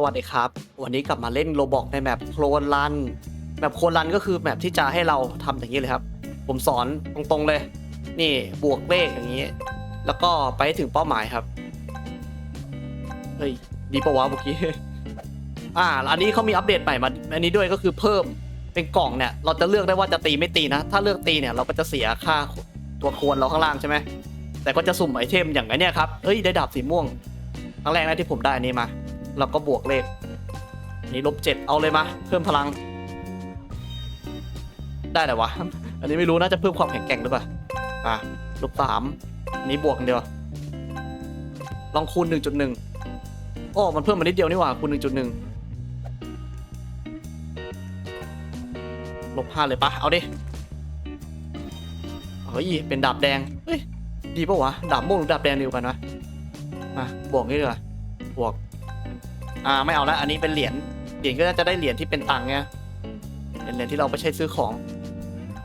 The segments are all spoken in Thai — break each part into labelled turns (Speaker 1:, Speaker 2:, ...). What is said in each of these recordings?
Speaker 1: สวัสดีครับ วันนี้กลับมาเล่นโรบอกในแมปโคลนรันแมปโคลนรันก็คือแมปที่จะให้เราทำอย่างนี้เลยครับ ผมสอนตรงๆเลย นี่บวกเลขอย่างนี้ แล้วก็ไปถึงเป้าหมายครับ เฮ้ย ดีปะวะเมื่อกี้ อ่า อันนี้เขามีอัปเดตใหม่มาอันนี้ด้วยก็คือเพิ่มเป็นกล่องเนี่ย เราจะเลือกได้ว่าจะตีไม่ตีนะ ถ้าเลือกตีเนี่ยเราก็จะเสียค่าตัวโคนเราข้างล่างใช่ไหม แต่ก็จะสุ่มไอเทมอย่างไอเนี่ยครับ เฮ้ยได้ดาบสีม่วงครั้งแรกนะที่ผมได้อันนี้มา เราก็บวกเลขอันนี้ลบเจ็ดเอาเลยมา เพิ่มพลัง ได้แต่วะ อันนี้ไม่รู้น่าจะเพิ่มความแข็งแกร่งหรือเปล่า อะลบสามอันนี้บวกเดียว ลองคูณหนึ่งจุดหนึ่งโอ้มันเพิ่มมานิดเดียวนี่หว่า คูณหนึ่งจุดหนึ่งลบห้าเลยปะเอาดิเฮ้ยเป็นดาบแดง เฮ้ย ดีปะวะ ดาบม่วงหรือดาบแดงดียวกันวะมาบวกนี่ดีกว่าบวก อ่าไม่เอาละอันนี้เป็นเหรียญเหรียญก็น่าจะได้เหรียญที่เป็นตังค์ไงเหรียญที่เราไปใช้ซื้อของ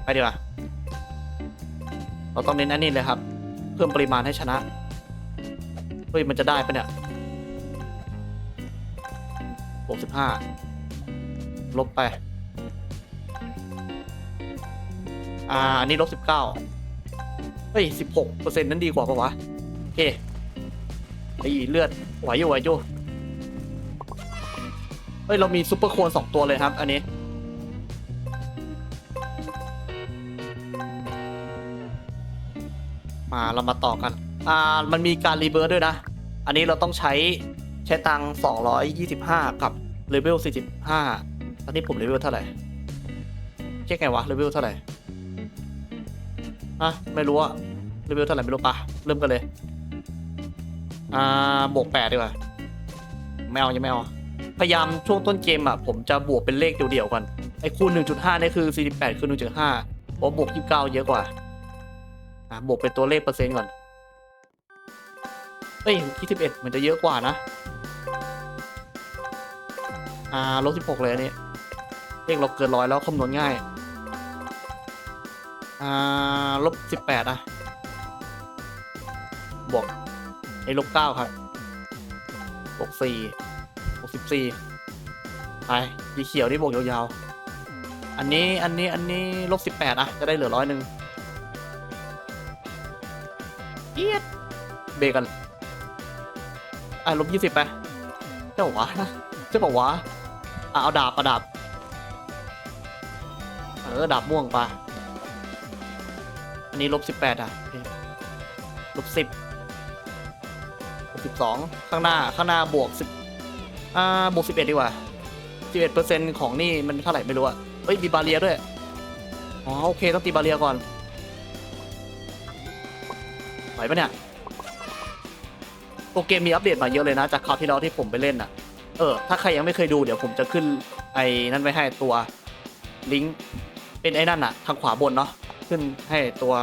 Speaker 1: ไปดีกว่าเราต้องเน้นอันนี้เลยครับ เพิ่มปริมาณให้ชนะเฮ้ยมันจะได้ปะเนี่ยบวกสิบห้าลบไป อ่า อันนี้ลบสิบเก้าเฮ้ยสิบหกเปอร์เซ็นต์นั้นดีกว่าปะวะ โอเคไอ้เลือดไหวอยู่ไหวอยู่ เฮ้ยเรามีซุปเปอร์โคนสองตัวเลยครับ อันนี้ มาเรามาต่อกัน อ่ามันมีการรีเบิร์ดด้วยนะ อันนี้เราต้องใช้ใช้ตังค์225กับเลเวล45ตอนนี้ผมเลเวลเท่าไหร่เช็คไงวะเลเวลเท่าไหร่อะไม่รู้อะเลเวลเท่าไหร่ไม่รู้ปะเริ่มกันเลย อ่าบวก8ดีกว่าไม่เอายังไม่เอา พยายามช่วงต้นเกมอะผมจะบวกเป็นเลขเดี่ยวๆก่อนไอ้คูณ1.5นี่คือ 48คือ1.5เพราะบวก 29 เยอะกว่าอะบวกเป็นตัวเลขเปอร์เซ็นต์ก่อนเอ้ย21มันจะเยอะกว่านะอ่าลบ16เลยอันนี้เลขเราเกินร้อยแล้วคำนวณง่ายอ่าลบ18อะบวกไอ้ลบ9ครับบวก4 บวก14ไปสีเขียวนี่บวกยาวๆ อันนี้อันนี้อันนี้ลบ18อะจะได้เหลือร้อยหนึ่งเอียดเบรกกันอะลบยี่สิบไปเจ้าบอกวะเจ้าบอกวะอะเอาดาบเอาดาบเออดาบม่วงไปอันนี้ลบสิบแปดอะโอเคลบสิบลบสิบสองข้างหน้าข้างหน้าบวกสิบ อ่าบวกสิบเอ็ดดีกว่าสิบเอ็ดเปอร์เซ็นต์ของนี่มันเท่าไหร่ไม่รู้อะเฮ้ยมีบาเรียด้วย อ๋อโอเคต้องตีบาเรียก่อนไหวปะเนี่ยโปรเกมมีอัปเดตมาเยอะเลยนะ จากคราวที่แล้วที่ผมไปเล่นอะเออ ถ้าใครยังไม่เคยดูเดี๋ยวผมจะขึ้นไอ้นั่นไว้ให้ตัวลิงก์เป็นไอ้นั่นอะทางขวาบนเนาะขึ้นให้ตัว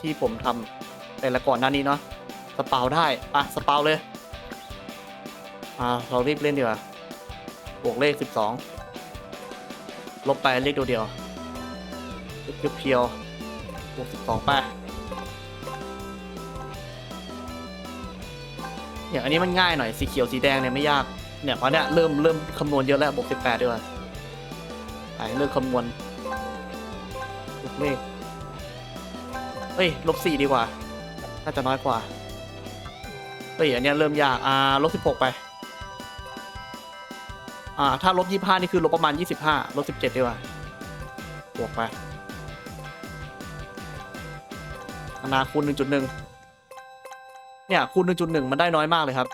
Speaker 1: ที่ผมทำไปละก่อนหน้านี้เนาะสปาวได้อะสปาวเลย อ่าเรารีบเล่นดีกว่าบวกเลขสิบสองลบไปเลขตัวเดียวเพียวบวกสิบสองไปอย่างอันนี้มันง่ายหน่อยสีเขียวสีแดงเนี่ยไม่ยากเนี่ยเพราะเนี่ยเริ่มเริ่มคำนวณเยอะแล้วบวกสิบแปดด้วยไปเริ่มคำนวณลบเลขเฮ้ยลบสี่ดีกว่า น่าจะน้อยกว่าเฮ้ยอันนี้เริ่มยาก อ่าลบสิบหกไป อ่า ถ้าลบยี่ห้านี่คือลบประมาณยี่สิบห้าลบสิบเจ็ดดีกว่า บวกไปอนาคูณหนึ่งจุดหนึ่งเนี่ยคูณ1.1มันได้น้อยมากเลยครับ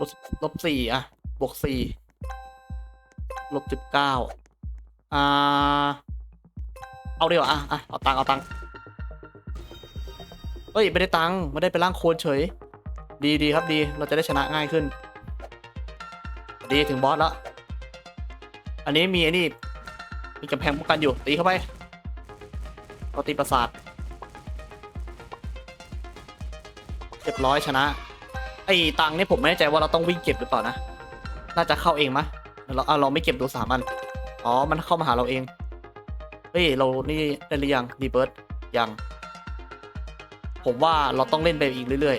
Speaker 1: ลบลบสี่อะ บวกสี่ลบสิบเก้าอ่า เอาเดียวาอะอะเอาตังค์เอาตังค์เฮ้ย ไม่ได้ตังค์ไม่ได้ไปล่างโคนเฉย ดีดีครับดี เราจะได้ชนะง่ายขึ้น ดีถึงบอสแล้ว อันนี้มีไอ้นี่มีกำแพงป้องกันอยู่ตีเข้าไปเราตีประสาทเรียบร้อยชนะ ไอ้ตังนี่ผมไม่แน่ใจว่าเราต้องวิ่งเก็บหรือเปล่านะ น่าจะเข้าเองมะเราเอาเราไม่เก็บดูสามอัน อ๋อ มันเข้ามาหาเราเอง เฮ้ย เรานี่ได้หรือยังดีเบิร์ดยัง ผมว่าเราต้องเล่นไปอีกเรื่อย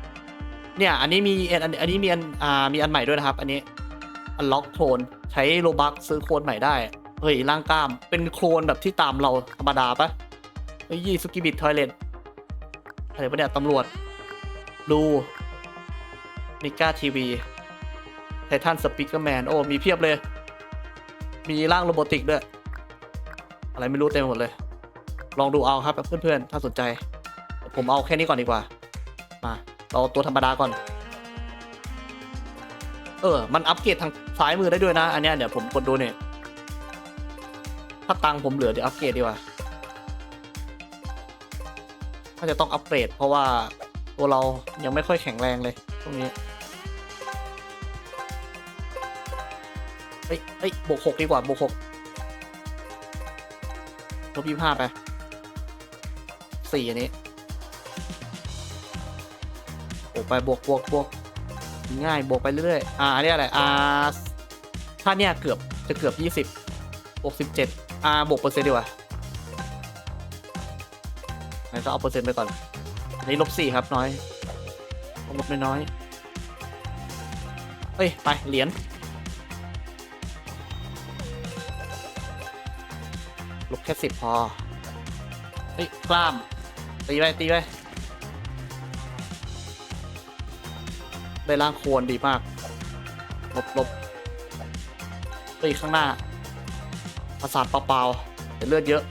Speaker 1: ๆ เนี่ย อันนี้มีอันอันนี้มีอันอ่ามีอันใหม่ด้วยนะครับ อันนี้ อันล็อกโคลนใช้โลบักซื้อโคลนใหม่ได้ เฮ้ยร่างกล้าม เป็นโคลนแบบที่ตามเราธรรมดาปะเฮ้ยี่สกิบิททอยเลตอะไรปะเนี่ยตำรวจ ดูมิก้าทีวีไททันสปิเกอร์แมนโอ้มีเพียบเลย มีร่างโรบอติกด้วย อะไรไม่รู้เต็มหมดเลย ลองดูเอาครับเพื่อนๆ ถ้าสนใจ ผมเอาแค่นี้ก่อนดีกว่า มาเราตัวธรรมดาก่อน เออ มันอัปเกรดทาง ซ้ายมือได้ด้วยนะ อันเนี้ยเดี๋ยวผมกดดูเนี่ยถ้าตังผมเหลือเดี๋ยวอัปเกรดดีกว่าถ้าจะต้องอัปเกรดเพราะว่าตัวเรายังไม่ค่อยแข็งแรงเลยตรงนี้เฮ้ยเฮ้ยบวกหกดีกว่าบวกหกลบยี่ห้าไปสี่อันนี้ โอ้ไปบวกบวกบวก ง่ายบวกไปเรื่อยๆ อ่าอันนี้อะไรอ่าถ้าเนี่ยเกือบจะเกือบยี่สิบบวกสิบเจ็ดอ่าบวกเปอร์เซ็นต์ดีกว่าไหนก็เอาเปอร์เซ็นต์ไปก่อนอันนี้ลบสี่ครับน้อยลบน้อยๆเฮ้ย ไป เหรียญลบแค่สิบพอ เฮ้ย กล้าม ตีไปตีไป ได้ล่างโคนดีมากลบลบตีข้างหน้า ประสาทเปล่าๆแต่เลือดเยอะ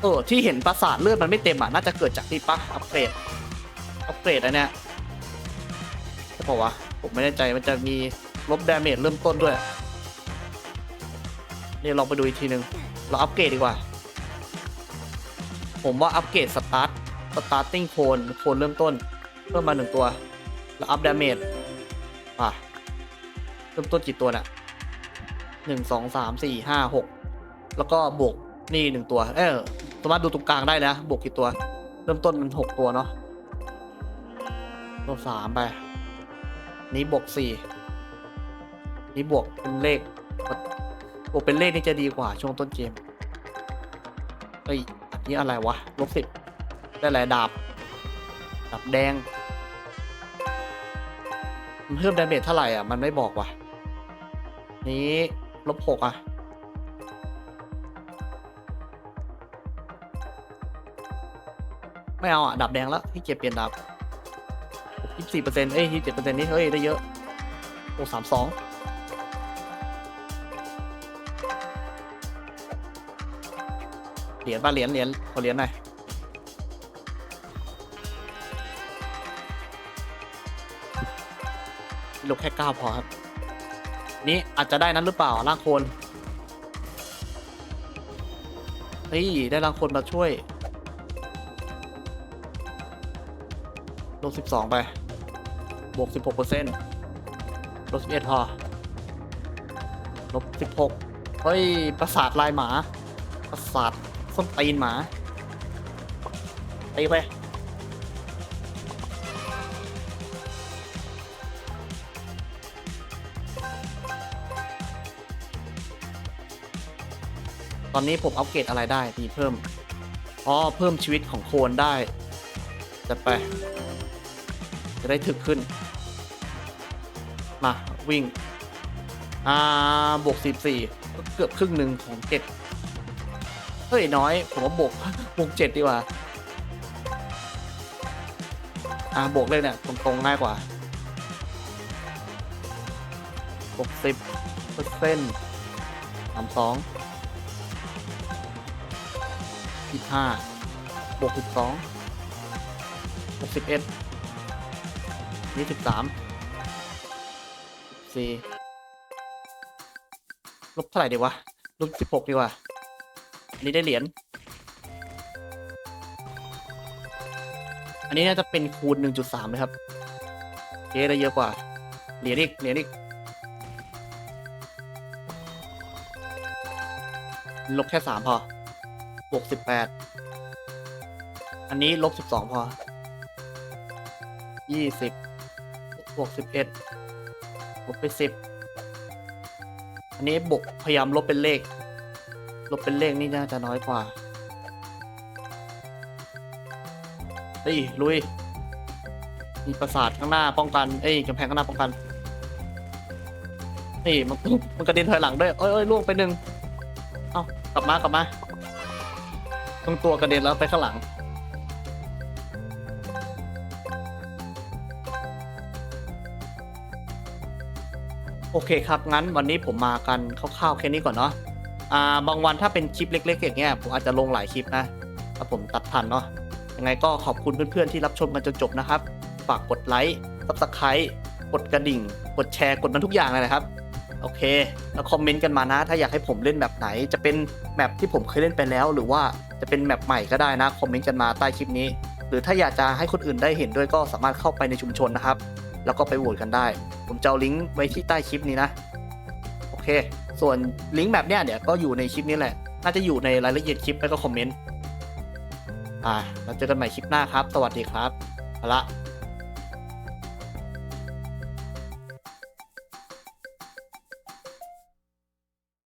Speaker 1: เออ ที่เห็นประสาทเลือดมันไม่เต็มอะ น่าจะเกิดจากที่ปะอัปเกรด อัปเกรดอันเนี้ยใช่ปะวะ ผมไม่แน่ใจมันจะมีลบดาเมจเริ่มต้นด้วยเดี๋ยลองไปดูอีกทีหนึ่งเราอัปเกรดดีกว่า ผมว่าอัปเกรดสตาร์ท สตาร์ติ้งโคนโคนเริ่มต้น เพิ่มมาหนึ่งตัว แล้วอัพดาเมจป่ะเริ่มต้นกี่ตัวน่ะหนึ่งสองสามสี่ห้าหกแล้วก็บวกนี่หนึ่งตัว เออสามารถดูตรงกลางได้นะบวกกี่ตัว เริ่มต้นมันหกตัวเนาะตัวสามไป นี้บวกสี่นี้บวกเป็นเลขบวกเป็นเลขนี่จะดีกว่าช่วงต้นเกมเฮ้ยอันนี้อะไรวะลบสิบ ได้หลายดาบดาบแดง มันเพิ่มดาเมจเท่าไหร่อะ มันไม่บอกว่ะ นี้ลบหกอะ ไม่เอาอะ ดาบแดงแล้วที่เก็บเปลี่ยนดาบยี่สิบสี่เปอร์เซ็นต์เอ้ยยี่สิบเจ็ดเปอร์เซ็นต์นี่เฮ้ย ได้เยอะโอ้สามสองเหรียญป่ะเหรียญเหรียญขอเหรียญหน่อย ลบแค่เก้าพอครับ นี่อาจจะได้นั้นหรือเปล่าร่างโคนเฮ้ยได้ร่างโคนมาช่วย ลบสิบสองไป บวกสิบหกเปอร์เซ็นต์ลบสิบเอ็ดพอ ลบสิบหกเฮ้ย ประสาทลายหมา ประสาทส้นตีนหมา ตีไป ตอนนี้ผมอัปเกรดอะไรได้ดีเพิ่ม อ๋อ เพิ่มชีวิตของโคนได้จัดไป จะได้ถึกขึ้น มา วิ่ง อ่า บวกสิบสี่เกือบครึ่งหนึ่งของเจ็ดเฮ้ย น้อย ผมว่าบวกบวกเจ็ดดีกว่า อ่า บวกเลยเนี่ย ตรงๆง่ายกว่าบวกสิบเปอร์เซ็นต์สามสอง ยี่ห้าบวกสิบสองบวกสิบเอ็ดยี่สิบสามสี่ลบเท่าไหร่ดีวะลบสิบหกดีกว่า อันนี้ได้เหรียญ อันนี้น่าจะเป็นคูณ1.3เลยครับเจ๊ได้เยอะกว่า เหรียญอีก เหรียญอีก ลบแค่3พอ บวก18อันนี้ลบ12พอ20บวก11ลบไป10อันนี้บวกพยายามลบเป็นเลข ลบเป็นเลขนี่น่าจะน้อยกว่าเฮ้ยลุย มีปราสาทข้างหน้าป้องกัน เอ้ยกำแพงข้างหน้าป้องกันนี่มันมันกระเด็นถอยหลังด้วยเอ้ยเอ้ยล่วงไปหนึ่งเอ้ากลับมากลับมา ตรงตัวกระเด็นแล้วไปข้างหลัง โอเคครับงั้นวันนี้ผมมากันคร่าวๆแค่นี้ก่อนเนาะอ่าบางวันถ้าเป็นคลิปเล็ก ๆ อย่างเงี้ยผมอาจจะลงหลายคลิปนะถ้าผมตัดทันเนาะยังไงก็ขอบคุณเพื่อนๆที่รับชมกันจนจบนะครับ ฝากกดไลค์ซับสไครต์กดกระดิ่ง กดแชร์กดมันทุกอย่างเลยนะครับโอเค แล้วคอมเมนต์กันมานะ ถ้าอยากให้ผมเล่นแบบไหน จะเป็นแมปที่ผมเคยเล่นไปแล้ว หรือว่า จะเป็นแมปใหม่ก็ได้นะคอมเมนต์กันมาใต้คลิปนี้ หรือถ้าอยากจะให้คนอื่นได้เห็นด้วยก็สามารถเข้าไปในชุมชนนะครับ แล้วก็ไปโหวตกันได้ ผมจะเอาลิงก์ไว้ที่ใต้คลิปนี้นะโอเค ส่วนลิงก์แบบเนี้ยเดี๋ยวก็อยู่ในคลิปนี้แหละน่าจะอยู่ในรายละเอียดคลิปแล้วก็คอมเมนต์อ่าเราเจอกันใหม่คลิปหน้าครับ สวัสดีครับเอาละ